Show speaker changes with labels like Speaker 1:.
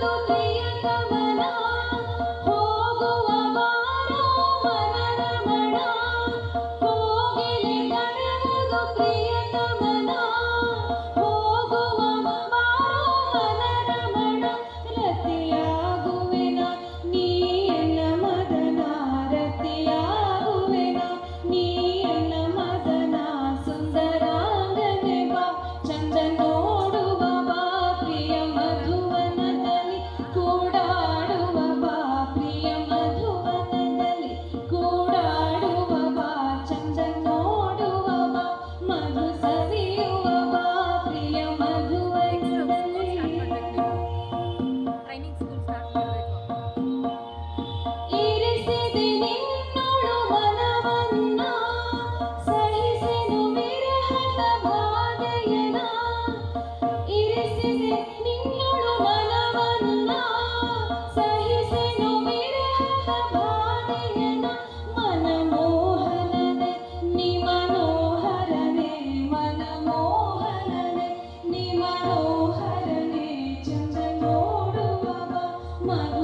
Speaker 1: তুলিয়া তোমার ಬಾಧೆಯನ ಇರಿಸಿದೆ ನಿನ್ನಳು ಮನವನ್ನ. ಸಹಿಸೆನು ವಿರಹ ಬಾಧೆಯನ ಮನಮೋಹನನೆ ನಿಮನೋಹರನೆ ಮನಮೋಹರನೆ ನಿಮನೋಹರನೆ ಚಂದ್ರ ನೋಡುವವ ಮನ